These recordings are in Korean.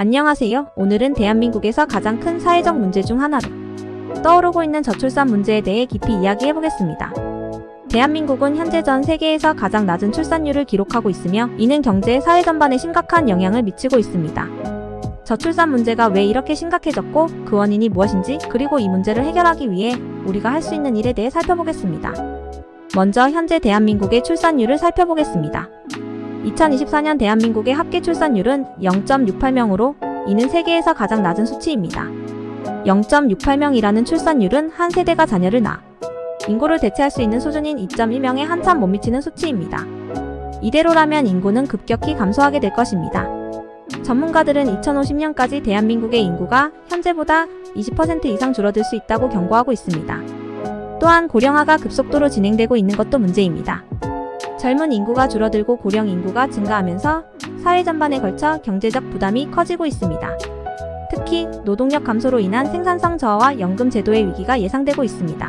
안녕하세요. 오늘은 대한민국에서 가장 큰 사회적 문제 중 하나로 떠오르고 있는 저출산 문제에 대해 깊이 이야기해 보겠습니다. 대한민국은 현재 전 세계에서 가장 낮은 출산율을 기록하고 있으며 이는 경제, 사회 전반에 심각한 영향을 미치고 있습니다. 저출산 문제가 왜 이렇게 심각해졌고 그 원인이 무엇인지 그리고 이 문제를 해결하기 위해 우리가 할 수 있는 일에 대해 살펴보겠습니다. 먼저 현재 대한민국의 출산율을 살펴보겠습니다. 2024년 대한민국의 합계 출산율은 0.68명으로 이는 세계에서 가장 낮은 수치입니다. 0.68명이라는 출산율은 한 세대가 자녀를 낳아 인구를 대체할 수 있는 수준인 2.1명에 한참 못 미치는 수치입니다. 이대로라면 인구는 급격히 감소하게 될 것입니다. 전문가들은 2050년까지 대한민국의 인구가 현재보다 20% 이상 줄어들 수 있다고 경고하고 있습니다. 또한 고령화가 급속도로 진행되고 있는 것도 문제입니다. 젊은 인구가 줄어들고 고령 인구가 증가하면서 사회 전반에 걸쳐 경제적 부담이 커지고 있습니다. 특히 노동력 감소로 인한 생산성 저하와 연금 제도의 위기가 예상되고 있습니다.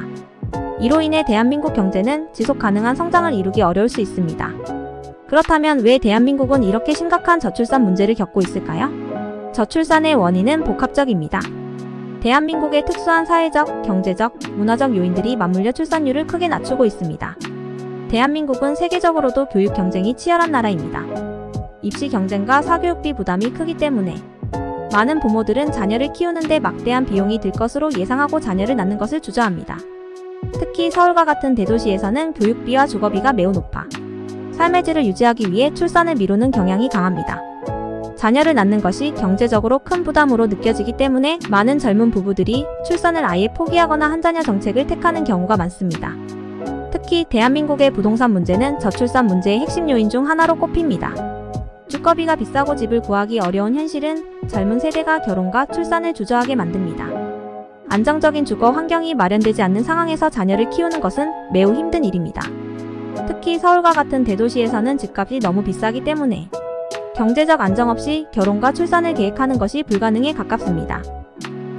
이로 인해 대한민국 경제는 지속 가능한 성장을 이루기 어려울 수 있습니다. 그렇다면 왜 대한민국은 이렇게 심각한 저출산 문제를 겪고 있을까요? 저출산의 원인은 복합적입니다. 대한민국의 특수한 사회적, 경제적, 문화적 요인들이 맞물려 출산율을 크게 낮추고 있습니다. 대한민국은 세계적으로도 교육 경쟁이 치열한 나라입니다. 입시 경쟁과 사교육비 부담이 크기 때문에 많은 부모들은 자녀를 키우는데 막대한 비용이 들 것으로 예상하고 자녀를 낳는 것을 주저합니다. 특히 서울과 같은 대도시에서는 교육비와 주거비가 매우 높아 삶의 질을 유지하기 위해 출산을 미루는 경향이 강합니다. 자녀를 낳는 것이 경제적으로 큰 부담으로 느껴지기 때문에 많은 젊은 부부들이 출산을 아예 포기하거나 한자녀 정책을 택하는 경우가 많습니다. 특히 대한민국의 부동산 문제는 저출산 문제의 핵심 요인 중 하나로 꼽힙니다. 주거비가 비싸고 집을 구하기 어려운 현실은 젊은 세대가 결혼과 출산을 주저하게 만듭니다. 안정적인 주거 환경이 마련되지 않는 상황에서 자녀를 키우는 것은 매우 힘든 일입니다. 특히 서울과 같은 대도시에서는 집값이 너무 비싸기 때문에 경제적 안정 없이 결혼과 출산을 계획하는 것이 불가능에 가깝습니다.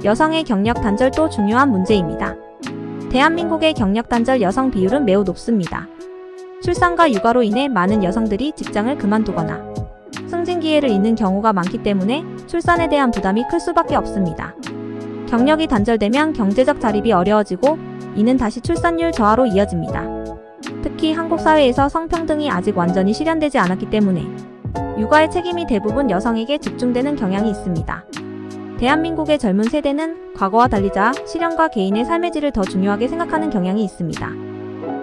여성의 경력 단절도 중요한 문제입니다. 대한민국의 경력 단절 여성 비율은 매우 높습니다. 출산과 육아로 인해 많은 여성들이 직장을 그만두거나 승진 기회를 잃는 경우가 많기 때문에 출산에 대한 부담이 클 수밖에 없습니다. 경력이 단절되면 경제적 자립이 어려워지고 이는 다시 출산율 저하로 이어집니다. 특히 한국 사회에서 성평등이 아직 완전히 실현되지 않았기 때문에 육아의 책임이 대부분 여성에게 집중되는 경향이 있습니다. 대한민국의 젊은 세대는 과거와 달리 자아, 실현과 개인의 삶의 질을 더 중요하게 생각하는 경향이 있습니다.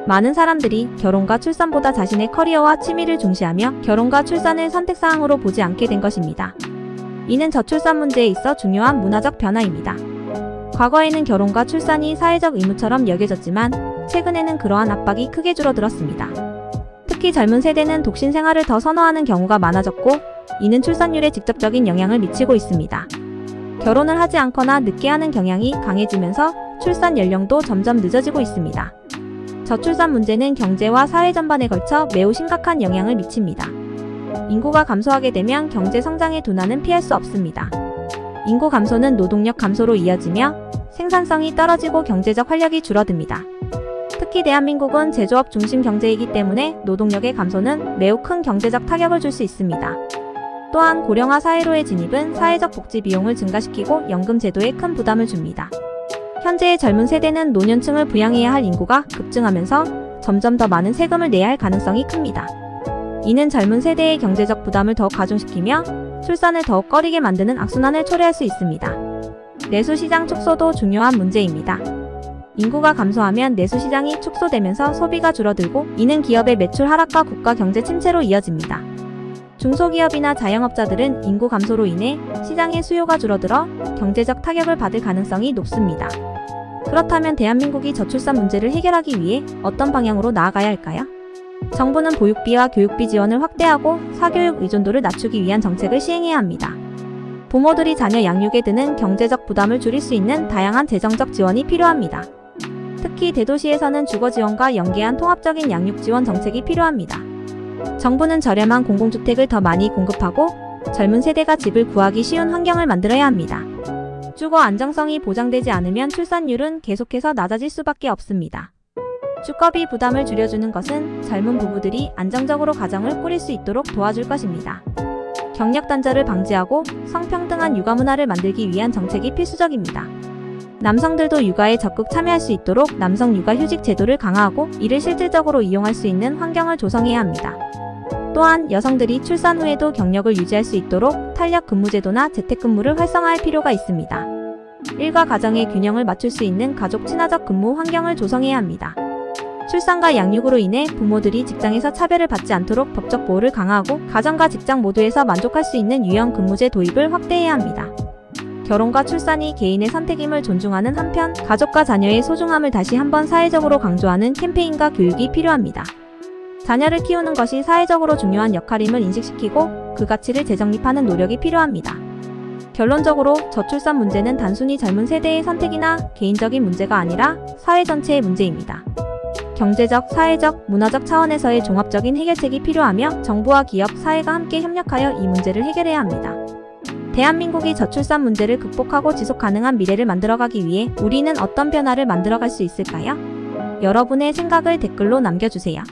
많은 사람들이 결혼과 출산보다 자신의 커리어와 취미를 중시하며 결혼과 출산을 선택사항으로 보지 않게 된 것입니다. 이는 저출산 문제에 있어 중요한 문화적 변화입니다. 과거에는 결혼과 출산이 사회적 의무처럼 여겨졌지만 최근에는 그러한 압박이 크게 줄어들었습니다. 특히 젊은 세대는 독신 생활을 더 선호하는 경우가 많아졌고 이는 출산율에 직접적인 영향을 미치고 있습니다. 결혼을 하지 않거나 늦게 하는 경향이 강해지면서 출산 연령도 점점 늦어지고 있습니다. 저출산 문제는 경제와 사회 전반에 걸쳐 매우 심각한 영향을 미칩니다. 인구가 감소하게 되면 경제 성장의 둔화는 피할 수 없습니다. 인구 감소는 노동력 감소로 이어지며 생산성이 떨어지고 경제적 활력이 줄어듭니다. 특히 대한민국은 제조업 중심 경제이기 때문에 노동력의 감소는 매우 큰 경제적 타격을 줄 수 있습니다. 또한 고령화 사회로의 진입은 사회적 복지 비용을 증가시키고 연금 제도에 큰 부담을 줍니다. 현재의 젊은 세대는 노년층을 부양해야 할 인구가 급증하면서 점점 더 많은 세금을 내야 할 가능성이 큽니다. 이는 젊은 세대의 경제적 부담을 더 가중시키며 출산을 더욱 꺼리게 만드는 악순환을 초래할 수 있습니다. 내수시장 축소도 중요한 문제입니다. 인구가 감소하면 내수시장이 축소되면서 소비가 줄어들고 이는 기업의 매출 하락과 국가 경제 침체로 이어집니다. 중소기업이나 자영업자들은 인구 감소로 인해 시장의 수요가 줄어들어 경제적 타격을 받을 가능성이 높습니다. 그렇다면 대한민국이 저출산 문제를 해결하기 위해 어떤 방향으로 나아가야 할까요? 정부는 보육비와 교육비 지원을 확대하고 사교육 의존도를 낮추기 위한 정책을 시행해야 합니다. 부모들이 자녀 양육에 드는 경제적 부담을 줄일 수 있는 다양한 재정적 지원이 필요합니다. 특히 대도시에서는 주거 지원과 연계한 통합적인 양육 지원 정책이 필요합니다. 정부는 저렴한 공공주택을 더 많이 공급하고 젊은 세대가 집을 구하기 쉬운 환경을 만들어야 합니다. 주거 안정성이 보장되지 않으면 출산율은 계속해서 낮아질 수밖에 없습니다. 주거비 부담을 줄여주는 것은 젊은 부부들이 안정적으로 가정을 꾸릴 수 있도록 도와줄 것입니다. 경력 단절을 방지하고 성평등한 육아 문화를 만들기 위한 정책이 필수적입니다. 남성들도 육아에 적극 참여할 수 있도록 남성 육아 휴직 제도를 강화하고 이를 실질적으로 이용할 수 있는 환경을 조성해야 합니다. 또한 여성들이 출산 후에도 경력을 유지할 수 있도록 탄력 근무 제도나 재택근무를 활성화할 필요가 있습니다. 일과 가정의 균형을 맞출 수 있는 가족 친화적 근무 환경을 조성해야 합니다. 출산과 양육으로 인해 부모들이 직장에서 차별을 받지 않도록 법적 보호를 강화하고 가정과 직장 모두에서 만족할 수 있는 유형 근무제 도입을 확대해야 합니다. 결혼과 출산이 개인의 선택임을 존중하는 한편 가족과 자녀의 소중함을 다시 한번 사회적으로 강조하는 캠페인과 교육이 필요합니다. 자녀를 키우는 것이 사회적으로 중요한 역할임을 인식시키고 그 가치를 재정립하는 노력이 필요합니다. 결론적으로 저출산 문제는 단순히 젊은 세대의 선택이나 개인적인 문제가 아니라 사회 전체의 문제입니다. 경제적, 사회적, 문화적 차원에서의 종합적인 해결책이 필요하며 정부와 기업, 사회가 함께 협력하여 이 문제를 해결해야 합니다. 대한민국이 저출산 문제를 극복하고 지속 가능한 미래를 만들어가기 위해 우리는 어떤 변화를 만들어갈 수 있을까요? 여러분의 생각을 댓글로 남겨주세요.